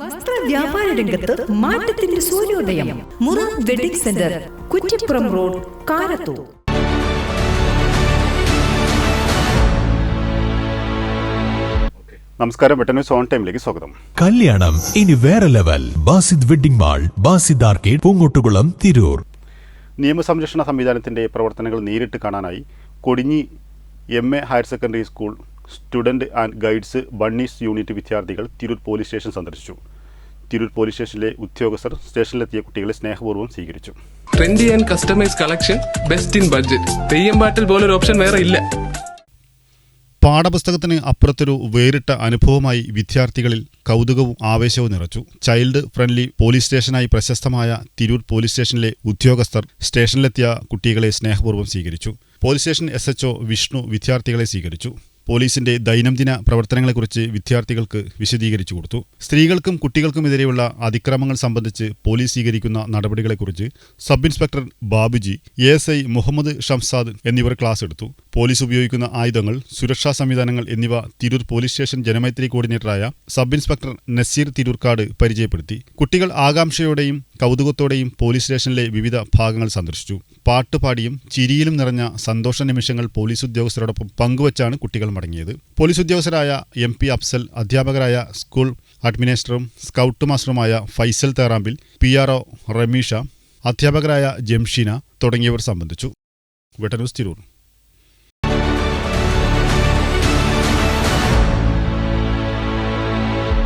വസ്ത്ര വ്യാപാര രംഗത്ത് മാറ്റത്തിന്റെ സൂര്യോദയം. മുറ wedding centre Kuttippuram road Karathur. നമസ്കാരം വെട്ടന്യൂസ് ഓൺ ടൈമിലേക്ക് സ്വാഗതം. കല്യാണം ഇനി വേറെ level. Basid wedding mall Basid arcade Poongottukulam Tirur. നിയമസംരക്ഷണ സംവിധാനത്തിന്റെ പ്രവർത്തനങ്ങൾ നേരിട്ട് കാണാനായി Kodinhi M A higher secondary school student and guides bunnies unit വിദ്യാർത്ഥികൾ തിരൂർ പോലീസ് സ്റ്റേഷൻ സന്ദർശിച്ചു. തിരൂർ പോലീസ് സ്റ്റേഷനിലെ ഉദ്യോഗസ്ഥർ സ്റ്റേഷനിലെത്തിയ കുട്ടികളെ സ്നേഹപൂർവം സ്വീകരിച്ചു. Trendy and customise collection best in budget. Theyyam പാട്ടിൽ പോലൊരു ഓപ്ഷൻ വേറെ ഇല്ല. പാഠപുസ്തകത്തിന് അപ്പുറത്തൊരു വേറിട്ട അനുഭവമായി വിദ്യാർത്ഥികളിൽ കൗതുകവും ആവേശവും നിറച്ചു. ചൈൽഡ് ഫ്രണ്ട്ലി പോലീസ് സ്റ്റേഷനായി പ്രശസ്തമായ തിരൂർ പോലീസ് സ്റ്റേഷനിലെ ഉദ്യോഗസ്ഥർ സ്റ്റേഷനിലെത്തിയ കുട്ടികളെ സ്നേഹപൂർവം സ്വീകരിച്ചു. Police station S H O Vishnu വിദ്യാർത്ഥികളെ സ്വീകരിച്ചു. പോലീസിന്റെ ദൈനംദിന പ്രവർത്തനങ്ങളെക്കുറിച്ച് വിദ്യാർത്ഥികൾക്ക് വിശദീകരിച്ചു കൊടുത്തു. സ്ത്രീകൾക്കും കുട്ടികൾക്കുമെതിരെയുള്ള അതിക്രമങ്ങൾ സംബന്ധിച്ച് പോലീസ് സ്വീകരിക്കുന്ന നടപടികളെക്കുറിച്ച് sub inspector Babuji A S I Muhammad Shamsad എന്നിവർ ക്ലാസ് എടുത്തു. പോലീസ് ഉപയോഗിക്കുന്ന ആയുധങ്ങൾ സുരക്ഷാ സംവിധാനങ്ങൾ എന്നിവ തിരൂർ പോലീസ് സ്റ്റേഷൻ ജനമൈത്രി കോർഡിനേറ്ററായ സബ് ഇൻസ്പെക്ടർ നസീർ തിരൂർക്കാട് പരിചയപ്പെടുത്തി. കുട്ടികൾ ആകാംക്ഷയോടെയും കൗതുകത്തോടെയും പോലീസ് സ്റ്റേഷനിലെ വിവിധ ഭാഗങ്ങൾ സന്ദർശിച്ചു. പാട്ടുപാടിയും ചിരിയിലും നിറഞ്ഞ സന്തോഷ നിമിഷങ്ങൾ പോലീസ് ഉദ്യോഗസ്ഥരോടൊപ്പം പങ്കുവച്ചാണ് കുട്ടികൾ മടങ്ങിയത്. പോലീസ് ഉദ്യോഗസ്ഥരായ എം പി അഫ്സൽ അധ്യാപകരായ സ്കൂൾ അഡ്മിനിസ്ട്രറും scout മാസ്റ്ററുമായ Faisal Therampil P R O Ramisha അധ്യാപകരായ ജംഷീന തുടങ്ങിയവർ സംബന്ധിച്ചു. വെട്ടനൂസ് തിരൂർ.